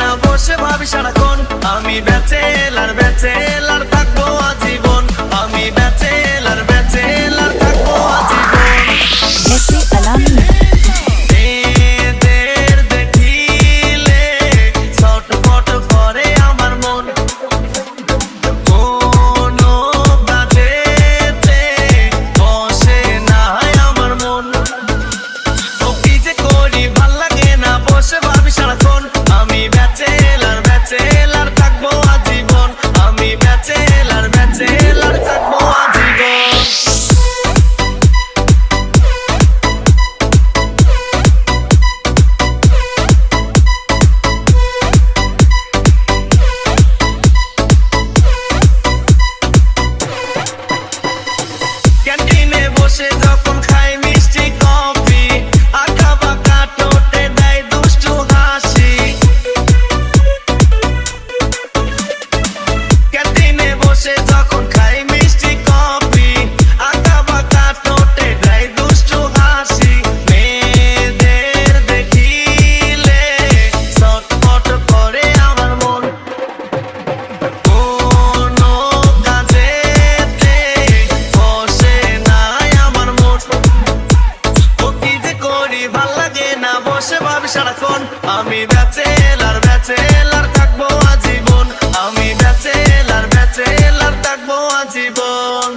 না বসে ভাবি সারাক্ষণ। আমি বেচেলার বেচে ক্যান্টিনে বসে যখন সারাক্ষণ আমি ব্যাচেলার ব্যাচেলার থাকব আজীবন। আমি ব্যাচেলার ব্যাচেলার থাকব আজীবন।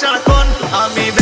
সারাক্ষণ আমি